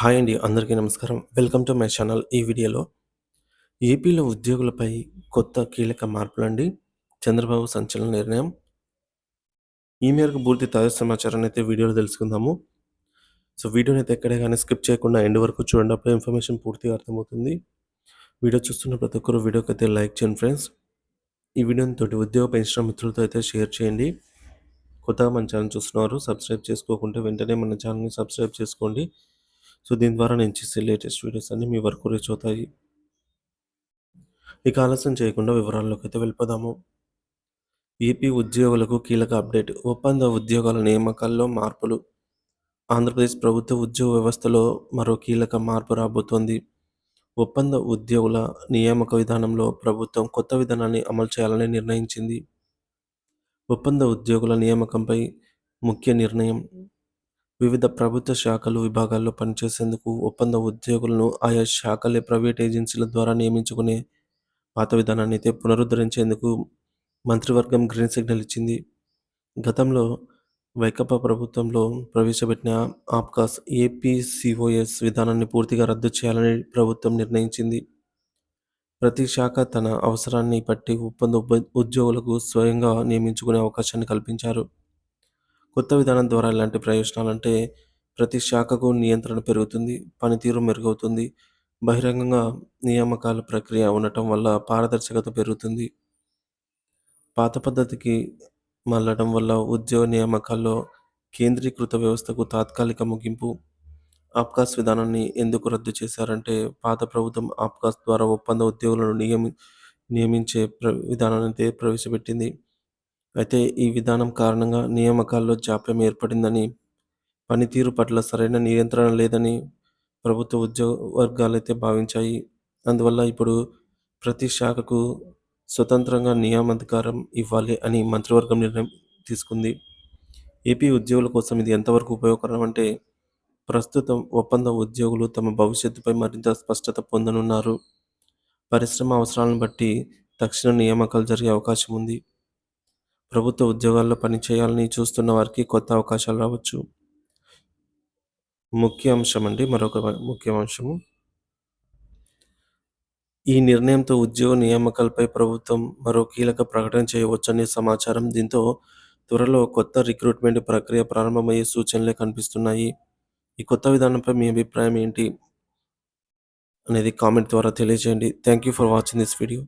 Hi అండి అందరికీ నమస్కారం. Welcome to my channel. ఈ వీడియోలో ఏపీలో ఉద్యోగులపై కొత్త కీలక మార్పులండి. చంద్రబాబు సంచలన నిర్ణయం. ఈ మేరకు పూర్తి తాజా సమాచారాన్ని అయితే వీడియోలో తెలుసుకుందాము. సో వీడియోని అయితే ఎక్కడే కానీ స్కిప్ చేయకుండా ఎండ్ వరకు చూడండి. అప్పుడు ఇన్ఫర్మేషన్ పూర్తిగా అర్థమవుతుంది. వీడియో చూస్తున్న ప్రతి ఒక్కరు వీడియోకి అయితే లైక్ చేయండి ఫ్రెండ్స్. ఈ వీడియోని తోటి ఉద్యోగ పెంచిన మిత్రులతో అయితే షేర్ చేయండి. కొత్తగా మన ఛానల్ చూస్తున్నారు సబ్స్క్రైబ్ చేసుకోకుంటే వెంటనే మన ఛానల్ని సబ్స్క్రైబ్ చేసుకోండి. సో దీని ద్వారా నేను చేసే లేటెస్ట్ వీడియోస్ అన్నీ మీ వరకు రీచ్ అవుతాయి. ఇక ఆలస్యం చేయకుండా వివరాల్లోకి అయితే వెళ్ళిపోదాము. ఏపీ ఉద్యోగులకు కీలక అప్డేట్. ఒప్పంద ఉద్యోగాల నియామకాల్లో మార్పులు. ఆంధ్రప్రదేశ్ ప్రభుత్వ ఉద్యోగ వ్యవస్థలో మరో కీలక మార్పు రాబోతోంది. ఒప్పంద ఉద్యోగుల నియామక విధానంలో ప్రభుత్వం కొత్త విధానాన్ని అమలు చేయాలని నిర్ణయించింది. ఒప్పంద ఉద్యోగుల నియామకంపై ముఖ్య నిర్ణయం వివిధ ప్రభుత్వ శాఖలు విభాగాల్లో పనిచేసేందుకు ఒప్పంద ఉద్యోగులను ఆయా శాఖలే ప్రైవేట్ ఏజెన్సీల ద్వారా నియమించుకునే పాత విధానాన్ని అయితే పునరుద్ధరించేందుకు మంత్రివర్గం గ్రీన్ సిగ్నల్ ఇచ్చింది. గతంలో వైకపా ప్రభుత్వంలో ప్రవేశపెట్టిన ఆప్కాస్ ఏపీసీఓఎస్ విధానాన్ని పూర్తిగా రద్దు చేయాలని ప్రభుత్వం నిర్ణయించింది. ప్రతి శాఖ తన అవసరాన్ని బట్టి ఒప్పంద ఉద్యోగులకు స్వయంగా నియమించుకునే అవకాశాన్ని కల్పించారు. కొత్త విధానం ద్వారా ఇలాంటి ప్రయోజనాలంటే ప్రతి శాఖకు నియంత్రణ పెరుగుతుంది పనితీరు మెరుగవుతుంది బహిరంగంగా నియామకాల ప్రక్రియ ఉండటం వల్ల పారదర్శకత పెరుగుతుంది. పాత పద్ధతికి మళ్ళడం వల్ల ఉద్యోగ నియామకాల్లో కేంద్రీకృత వ్యవస్థకు తాత్కాలిక ముగింపు ఆప్కాస్ విధానాన్ని ఎందుకు రద్దు చేశారంటే పాత ప్రభుత్వం ఆప్కాస్ ద్వారా ఒప్పంద ఉద్యోగులను నియమి నియమించే ప్ర విధానాన్ని ప్రవేశపెట్టింది. అయితే ఈ విధానం కారణంగా నియామకాల్లో జాప్యం ఏర్పడిందని పనితీరు పట్ల సరైన నియంత్రణ లేదని ప్రభుత్వ ఉద్యోగ వర్గాలైతే భావించాయి. అందువల్ల ఇప్పుడు ప్రతి శాఖకు స్వతంత్రంగా నియామాధికారం ఇవ్వాలి అని మంత్రివర్గం నిర్ణయం తీసుకుంది. ఏపీ ఉద్యోగుల కోసం ఇది ఎంతవరకు ఉపయోగకరం అంటే ప్రస్తుతం ఒప్పంద ఉద్యోగులు తమ భవిష్యత్తుపై మరింత స్పష్టత పొందనున్నారు. పరిశ్రమ అవసరాలను బట్టి తక్షణ నియామకాలు జరిగే అవకాశం ఉంది. ప్రభుత్వ ఉద్యోగాల్లో పనిచేయాలని చూస్తున్న వారికి కొత్త అవకాశాలు రావచ్చు. ముఖ్య అంశం అండి మరొక ముఖ్య అంశము ఈ నిర్ణయంతో ఉద్యోగ నియామకాలపై ప్రభుత్వం మరో కీలక ప్రకటన చేయవచ్చనే సమాచారం దీంతో త్వరలో కొత్త రిక్రూట్మెంట్ ప్రక్రియ ప్రారంభమయ్యే సూచనలే కనిపిస్తున్నాయి. ఈ కొత్త విధానంపై మీ అభిప్రాయం ఏంటి అనేది కామెంట్ ద్వారా తెలియజేయండి. Thank you for watching this video.